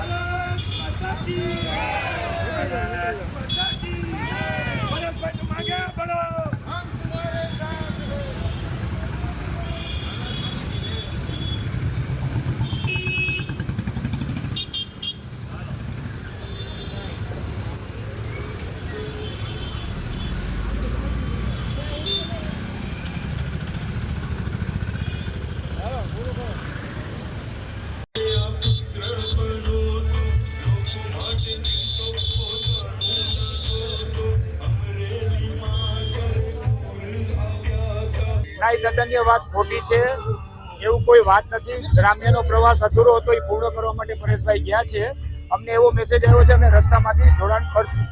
भारत माता की તદ્દનીય વાત ખોટી છે, એવું કોઈ વાત નથી. ગ્રામ્યનો પ્રવાસ અધૂરો હતો, એ પૂર્ણ કરવા માટે પરેશભાઈ ગયા છે. અમને એવો મેસેજ આવ્યો છે, અમે રસ્તામાંથી જોડાણ કરશું.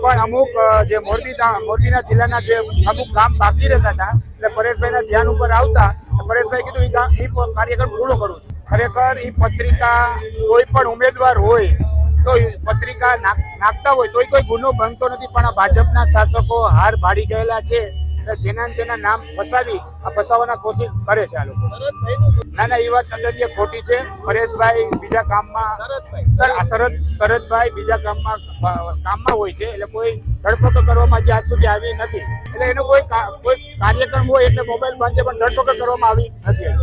પણ અમુક જે મોરબી મોરબીના જિલ્લાના જે અમુક કામ બાકી રહેતા હતા, એટલે પરેશભાઈના ધ્યાન ઉપર આવતા પરેશભાઈ કીધું એ કાર્યક્રમ પૂરો કરું. છું ખરેખર એ પત્રિકા કોઈ પણ ઉમેદવાર હોય, તો પત્રિકા નાખ- નાખતા હોય, તોય કોઈ ગુનો બનતો નથી, પણ આ ભાજપના શાસકો હાર ભાડી ગયેલા છે. જેના તેના નામ ફસાવી આ ફસાવવાના કોશિશ કરે છે આ લોકો. ના ના એ વાત અંદર ખોટી છે. પરેશભાઈ બીજા કામમાં સર આ શરદ શરદભાઈ બીજા કામમાં કામમાં હોય છે. એટલે કોઈ ધરપકડ કરવામાં હજી આજ સુધી આવી નથી. એટલે એનો કોઈ કોઈ કાર્યક્રમ હોય એટલે મોબાઈલ બંધ છે પણ ધરપકડ કરવામાં આવી નથી.